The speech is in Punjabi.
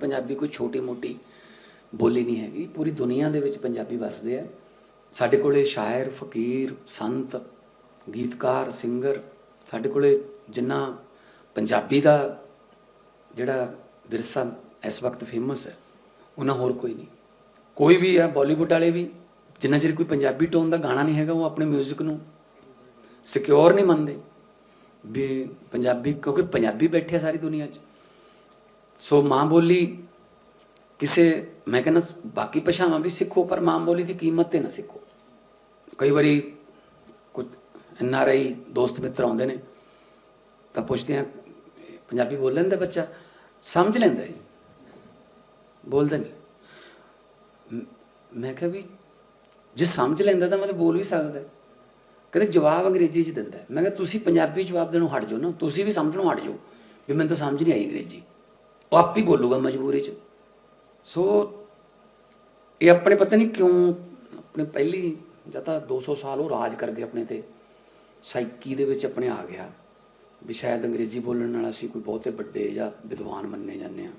ਪੰਜਾਬੀ ਕੋਈ ਛੋਟੀ ਮੋਟੀ ਬੋਲੀ ਨਹੀਂ ਹੈਗੀ। ਪੂਰੀ ਦੁਨੀਆ ਦੇ ਵਿੱਚ ਪੰਜਾਬੀ ਵੱਸਦੇ ਆ। ਸਾਡੇ ਕੋਲੇ ਸ਼ਾਇਰ, ਫਕੀਰ, ਸੰਤ, ਗੀਤਕਾਰ, ਸਿੰਗਰ, ਸਾਡੇ ਕੋਲੇ ਜਿੰਨਾ ਪੰਜਾਬੀ ਦਾ ਜਿਹੜਾ ਵਿਰਸਾ ਇਸ ਵਕਤ ਫੇਮਸ ਹੈ, ਉਹਨਾਂ ਹੋਰ ਕੋਈ ਨਹੀਂ। ਕੋਈ ਵੀ ਹੈ ਬਾਲੀਵੁੱਡ ਵਾਲੇ ਵੀ, ਜਿੰਨਾ ਚਿਰ ਕੋਈ ਪੰਜਾਬੀ ਟੋਨ ਦਾ ਗਾਣਾ ਨਹੀਂ ਹੈਗਾ, ਉਹ ਆਪਣੇ 뮤직 ਨੂੰ ਸਿਕਿਉਰ ਨਹੀਂ ਮੰਨਦੇ। ਵੀ ਪੰਜਾਬੀ, ਕਿਉਂਕਿ ਪੰਜਾਬੀ ਬੈਠੇ ਆ ਸਾਰੀ ਦੁਨੀਆ 'ਚ। ਸੋ ਮਾਂ ਬੋਲੀ ਕਿਸੇ, ਮੈਂ ਕਹਿੰਦਾ, ਬਾਕੀ ਭਾਸ਼ਾਵਾਂ ਵੀ ਸਿੱਖੋ, ਪਰ ਮਾਂ ਬੋਲੀ ਦੀ ਕੀਮਤ ਤੇ ਨਾ ਸਿੱਖੋ। ਕਈ ਵਾਰੀ ਕੁਝ ਐਨ ਆਰ ਆਈ ਦੋਸਤ ਮਿੱਤਰ ਆਉਂਦੇ ਨੇ, ਤਾਂ ਪੁੱਛਦੇ ਆ, ਪੰਜਾਬੀ ਬੋਲ ਲੈਂਦਾ ਬੱਚਾ? ਸਮਝ ਲੈਂਦਾ ਜੀ। ਬੋਲਦਾ ਨਹੀਂ। ਮੈਂ ਕਿਹਾ ਵੀ, ਜੇ ਸਮਝ ਲੈਂਦਾ ਤਾਂ ਮਤਲਬ ਬੋਲ ਵੀ ਸਕਦਾ। ਕਹਿੰਦੇ ਜਵਾਬ ਅੰਗਰੇਜ਼ੀ 'ਚ ਦਿੰਦਾ। ਮੈਂ ਕਿਹਾ, ਤੁਸੀਂ ਪੰਜਾਬੀ ਜਵਾਬ ਦੇਣੋਂ ਹਟ ਜਾਓ ਨਾ, ਤੁਸੀਂ ਵੀ ਸਮਝਣੋਂ ਹਟ ਜਾਓ। ਵੀ ਮੈਨੂੰ ਤਾਂ ਸਮਝ ਨਹੀਂ ਆਈ ਅੰਗਰੇਜ਼ੀ। ਉਹ ਆਪ ਹੀ ਬੋਲੂਗਾ ਮਜਬੂਰੀ 'ਚ। ਸੋ ਇਹ ਆਪਣੇ ਪਤਾ ਨਹੀਂ ਕਿਉਂ ਆਪਣੇ ਪਹਿਲੀ ਜਾਂ ਤਾਂ 200 ਸਾਲ ਉਹ ਰਾਜ ਕਰ ਗਏ ਆਪਣੇ ਤੇ। ਸਾਈਕੀ ਦੇ ਵਿੱਚ ਆਪਣੇ ਆ ਗਿਆ। ਵੀ ਸ਼ਾਇਦ ਅੰਗਰੇਜ਼ੀ ਬੋਲਣ ਨਾਲ ਅਸੀਂ ਕੋਈ ਬਹੁਤੇ ਵੱਡੇ ਜਾਂ ਵਿਦਵਾਨ ਮੰਨੇ ਜਾਂਦੇ ਆ